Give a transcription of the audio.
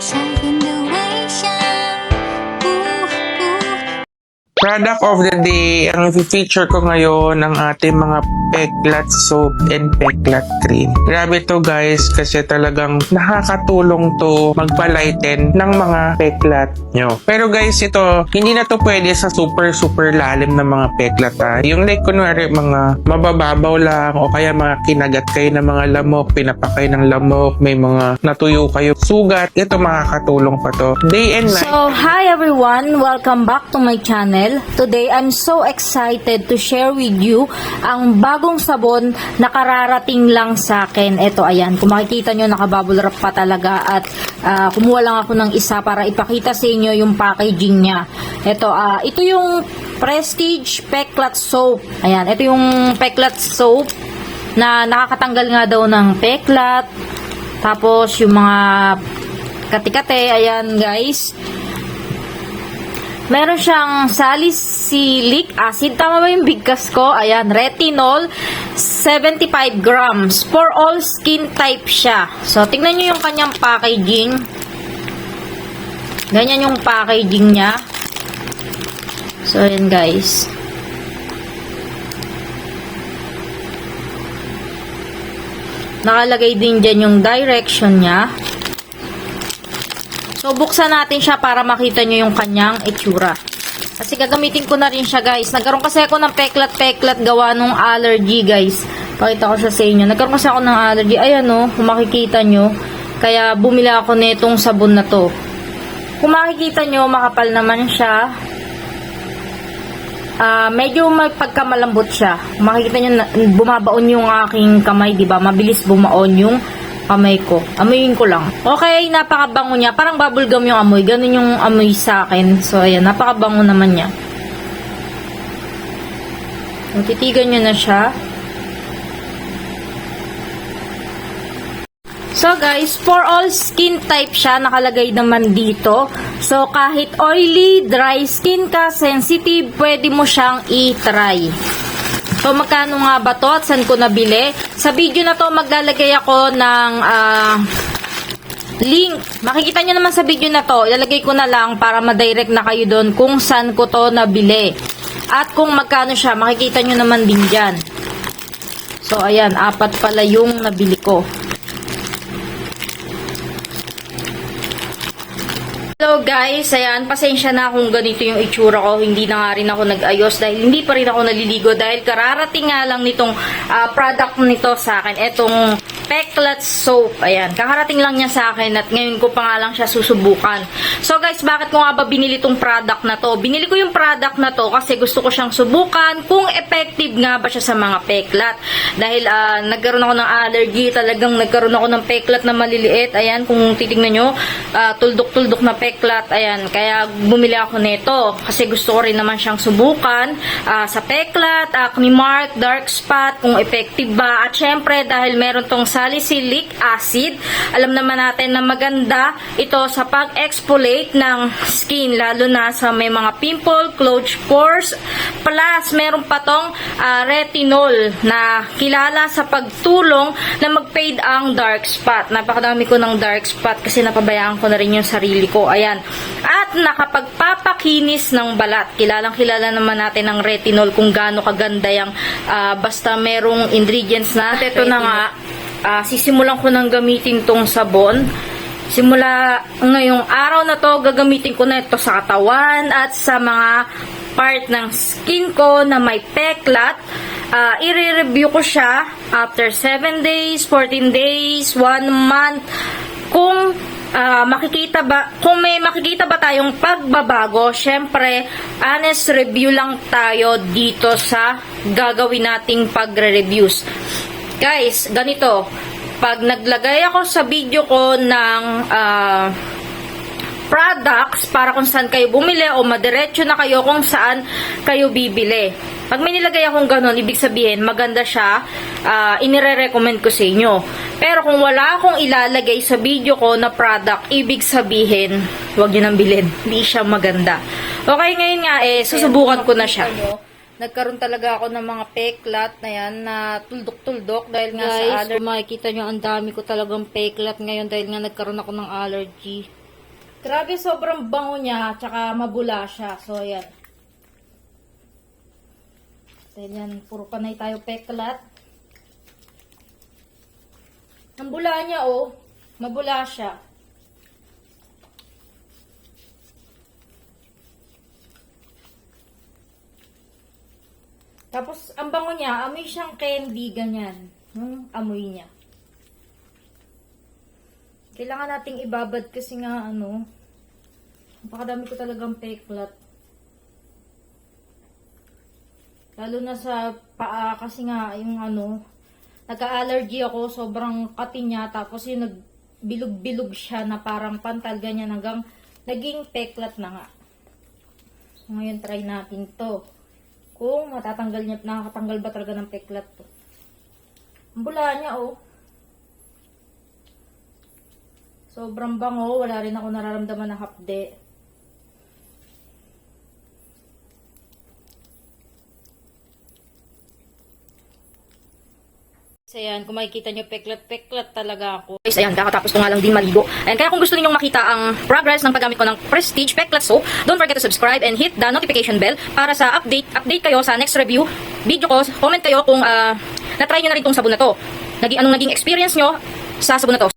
夏天。Product of the day, ang feature ko ngayon ng ating mga Peklat soap and Peklat cream. Grabe to guys kasi talagang nakakatulong to magpalighten ng mga Peklat nyo. Pero guys, ito, hindi na to pwede sa super super lalim ng mga Peklat ah. Yung like kunwari mga mabababaw lang o kaya mga kinagat kayo ng mga lamok, pinapakay ng lamok, may mga natuyo kayo sugat, ito makakatulong pa to. Day and night. So, hi everyone! Welcome back to my channel. Today, I'm so excited to share with you ang bagong sabon na kararating lang sa akin. Ito, ayan. Kung makikita nyo, nakabubble wrap pa talaga at ah, kumuha lang ako ng isa para ipakita sa inyo yung packaging niya. Ito, ah, ito yung Prestige Peklat Soap. Ayan, ito yung Peklat Soap na nakakatanggal nga daw ng peklat. Tapos, yung mga katikate, ayan guys. Meron siyang salicylic acid. Tama ba yung bigkas ko? Ayan, retinol, 75 grams. For all skin type siya. So, tingnan nyo yung kanyang packaging. Ganyan yung packaging niya. So, ayan guys. Nakalagay din dyan yung direction niya. So, buksan natin siya para makita nyo yung kanyang itsura. Kasi gagamitin ko na rin siya, guys. Nagkaroon kasi ako ng peklat-peklat gawa nung allergy, guys. Pakita ko siya sa inyo. Nagkaroon kasi ako ng allergy. Ayan, oh, kung makikita nyo. Kaya, bumili ako nitong sabon na to. Kung makikita nyo, makapal naman siya. Ah, medyo may pagkamalambot siya. Makikita nyo, na- bumabaon yung aking kamay, di ba? Mabilis bumaon yung kamay ko. Amuyin ko lang. Okay, napakabango niya. Parang bubblegum yung amoy. Ganun yung amoy sa akin. So, ayan, napakabango naman niya. Titigan nyo na siya. So guys, for all skin type siya, nakalagay naman dito. So kahit oily, dry skin ka, sensitive, pwede mo siyang i-try. So magkano nga ba to at saan ko nabili? Sa video na to maglalagay ako ng ah, link. Makikita nyo naman sa video na to, ilalagay ko na lang para ma-direct na kayo doon kung saan ko to nabili. At kung magkano siya, makikita nyo naman din dyan. So ayan, apat pala yung nabili ko. Hello guys, ayan, pasensya na kung ganito yung itsura ko. Hindi na nga rin ako nag-ayos dahil hindi pa rin ako naliligo dahil kararating nga lang nitong ah, product nito sa akin. Etong Peklat Soap. Ayan, kakarating lang niya sa akin at ngayon ko pa nga lang siya susubukan. So guys, bakit ko nga ba binili tong product na to? Binili ko yung product na to kasi gusto ko siyang subukan kung effective nga ba siya sa mga peklat. Dahil ah, nagkaroon ako ng allergy, talagang nagkaroon ako ng peklat na maliliit. Ayan, kung titignan nyo, ah, tuldok-tuldok na peklat. Ayan, kaya bumili ako nito. Kasi gusto ko rin naman siyang subukan ah, sa peklat, acne mark, dark spot, kung effective ba. At syempre, dahil meron tong salicylic acid, alam naman natin na maganda ito sa pag-exfoliate ng skin, lalo na sa may mga pimple, closed pores. Plus, meron pa tong ah, retinol na kilala sa pagtulong na mag-fade ang dark spot. Napakadami ko ng dark spot kasi napabayaan ko na rin yung sarili ko. Ayan. At nakapagpapakinis ng balat. Kilalang kilala naman natin ng retinol kung gaano kaganda yung ah, basta merong ingredients na. At ito na nga, ah, sisimulan ko nang gamitin tong sabon. Simula ngayong araw na to, gagamitin ko na ito sa katawan at sa mga part ng skin ko na may peklat. Ah, i-review ko siya after 7 days, 14 days, 1 month. Kung ah, makikita ba, kung may makikita ba tayong pagbabago, syempre, honest review lang tayo dito sa gagawin nating pagre-reviews. Guys, ganito, pag naglagay ako sa video ko ng ah, products para kung saan kayo bumili o madiretso na kayo kung saan kayo bibili. Pag may nilagay akong ganun, ibig sabihin maganda siya, ah, inire-recommend ko sa inyo. Pero kung wala akong ilalagay sa video ko na product, ibig sabihin, huwag nyo nang bilhin. Hindi siya maganda. Okay, ngayon nga eh, susubukan ko na siya. Nagkaroon talaga ako ng mga peklat na yan na tuldok-tuldok dahil nga sa allergy. Guys, makikita nyo ang dami ko talagang peklat ngayon dahil nga nagkaroon ako ng allergy. Grabe, sobrang bango niya, tsaka mabula siya. So, ayan. Then yan, puro panay tayo peklat. Ang bula niya, oh. Mabula siya. Tapos, ang bango niya, amoy siyang candy, ganyan. Hmm, amoy niya. Kailangan nating ibabad kasi nga, ano, napakadami ko talagang peklat. Lalo na sa paa kasi nga, yung ano, nagka-allergy ako, sobrang kati niya, tapos yung nagbilog-bilog siya na parang pantal, ganyan, hanggang naging peklat na nga. Ngayon, try natin to. Kung matatanggal niya, nakakatanggal ba talaga ng peklat to. Ang bula niya, oh. Sobrang bango, wala rin ako nararamdaman na hapde. Ayan, kung makikita nyo, peklat-peklat talaga ako. Guys, ayan, kakatapos ko nga lang din maligo. Ayan, kaya kung gusto ninyong makita ang progress ng paggamit ko ng Prestige Peklat Soap, don't forget to subscribe and hit the notification bell para sa update update kayo sa next review video ko. Comment kayo kung ah, na-try nyo na rin tong sabon na to. Naging, anong naging experience nyo sa sabon na to.